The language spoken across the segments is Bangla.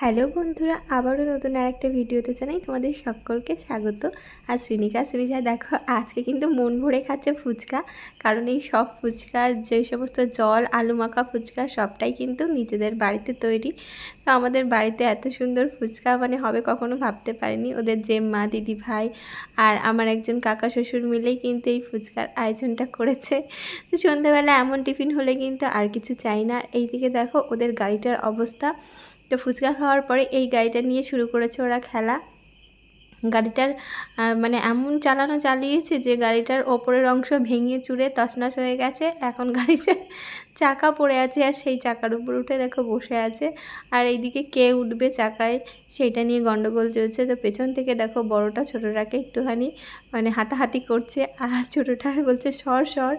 হ্যালো বন্ধুরা, আবারও নতুন আরেকটা ভিডিওতে জানাই তোমাদের সকলকে স্বাগত। আর শ্রীনিকা শ্রীনিকা, দেখো, আজকে কিন্তু মন ভরে খাচ্ছে ফুচকা, কারণ এই সব ফুচকার যে সমস্ত জল, আলু মাখা ফুচকা, সবটাই কিন্তু নিজেদের বাড়িতে তৈরি। তো আমাদের বাড়িতে এত সুন্দর ফুচকা মানে হবে কখনো ভাবতে পারিনি। ওদের যে মা দিদি ভাই আর আমার একজন কাকা শ্বশুর মিলেই কিন্তু এই ফুচকার আয়োজনটা করেছে। তো সন্ধ্যাবেলা এমন টিফিন হলে কিন্তু আর কিছু চাই না। এইদিকে দেখো, ওদের গাড়িটার অবস্থা। তো ফুচকা খাওয়ার পরে এই গাড়িটা নিয়ে শুরু করেছে ওরা খেলা। গাড়িটার মানে এমন চালানো চালিয়েছে যে গাড়িটার ওপরের অংশ ভেঙে চুড়ে তছনছ হয়ে গেছে। এখন গাড়িটার চাকা পড়ে আছে আর সেই চাকার উপর উঠে দেখো বসে আছে। আর এইদিকে কে উঠবে চাকায় সেইটা নিয়ে গন্ডগোল চলছে। তো পেছন থেকে দেখো বড়টা, ছোটোটাকে একটুখানি মানে হাতাহাতি করছে। আর ছোটোটা বলছে, সর সর।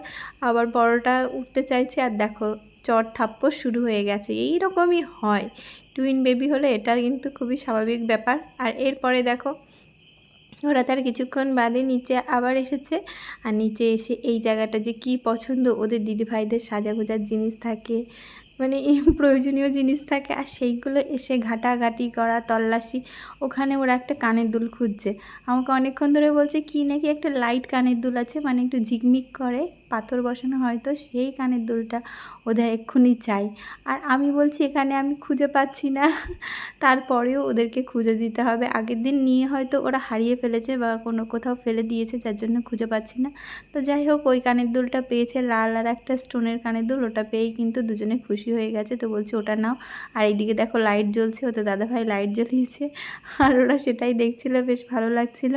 আবার বড়টা উঠতে চাইছে। আর দেখো চট থাপ্পড় শুরু হয়ে গেছে। এই রকমই হয়। টুইন বেবি হলে এটা কিন্তু খুবই স্বাভাবিক ব্যাপার। আর এরপরে দেখো, ওরা তার কিছুক্ষণ বাদে নিচে আবার এসেছে। আর নিচে এসে এই জায়গাটা যে কি পছন্দ, ওদের দিদিভাইদের সাজাগোজার জিনিস থাকে মানে প্রয়োজনীয় জিনিস থাকে, আর সেইগুলো এসে ঘাটাঘাটি করা, তল্লাশি, ওখানে ওরা একটা কানের দুল খুঁজছে। আমাকে অনেকক্ষণ ধরে বলছে, কি নাকি একটা লাইট কানের দুল আছে? মানে একটু ঝিকমিক করে। পাথর বসানো হয়তো সেই কানের দুলটা ওদের এক্ষুনি চাই। আর আমি বলছি, এখানে আমি খুঁজে পাচ্ছি না। তারপরেও ওদেরকে খুঁজে দিতে হবে। আগের দিন নিয়ে হয়তো ওরা হারিয়ে ফেলেছে বা কোনো কোথাও ফেলে দিয়েছে, যার জন্য খুঁজে পাচ্ছি না। তো যাই হোক, ওই কানের দুলটা পেয়েছে। লাল আর একটা স্টোনের কানের দুল, ওটা পেয়েই কিন্তু দুজনে খুশি হয়ে গেছে। তো বলছি, ওটা নাও। আর এইদিকে দেখো, লাইট জ্বলছে। ওদের দাদাভাই লাইট জ্বলিয়েছে। আর ওরা সেটাই দেখছিল, বেশ ভালো লাগছিল।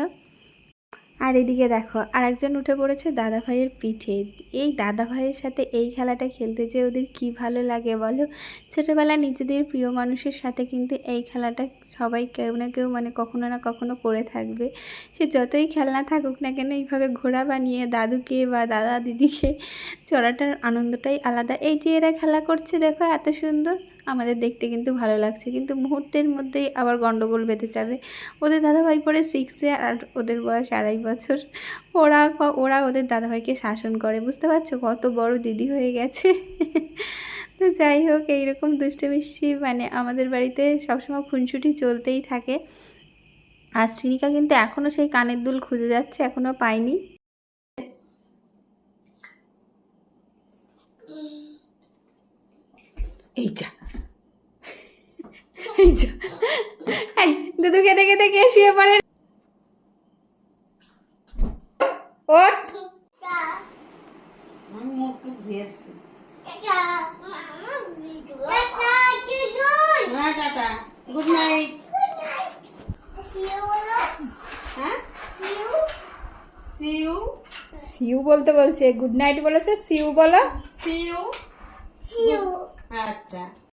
আর এদিকে দেখো, আরেকজন উঠে পড়েছে দাদা ভাইয়ের পিঠে। এই দাদা ভাইয়ের সাথে এই খেলাটা খেলতে যে ওদের কি ভালো লাগে বলো? ছোটোবেলা নিজেদের প্রিয় মানুষের সাথে কিন্তু এই খেলাটা সবাই কেউ না কেউ মানে কখনো না কখনো করে থাকবে। সে যতই খেলনা থাকুক না কেন এইভাবে ঘোড়া বানিয়ে দাদুকে বা দাদা দিদিকে চড়াটার আনন্দটাই আলাদা। এই যে এরা খেলা করছে দেখো, এত সুন্দর। আমাদের দেখতে কিন্তু ভালো লাগছে। কিন্তু মুহূর্তের মধ্যেই আবার গন্ডগোল বেঁধে যাবে। ওদের দাদাভাই পড়ে সিক্সে আর ওদের বয়স আড়াই বছর। ওরা ওরা ওদের দাদাভাইকে শাসন করে। বুঝতে পারছ? কত বড় দিদি হয়ে গেছে। তো যাই হোক, এইরকম দুষ্টমিষ্টি মানে আমাদের বাড়িতে সবসময় খুনসুটি চলতেই থাকে। আর শ্রীনিকা কিন্তু এখনও সেই কানের দুল খুঁজে যাচ্ছে এখনও পায়নি। এই যা। এই দুধু খেতে খেতে কে শুয়ে পড়ে। টাটা গুড নাইট হ্যাঁ? সিউ সিউ বলতে বলছে। গুড নাইট বলেছে। সিউ বলো। সিউ সিউ আচ্ছা।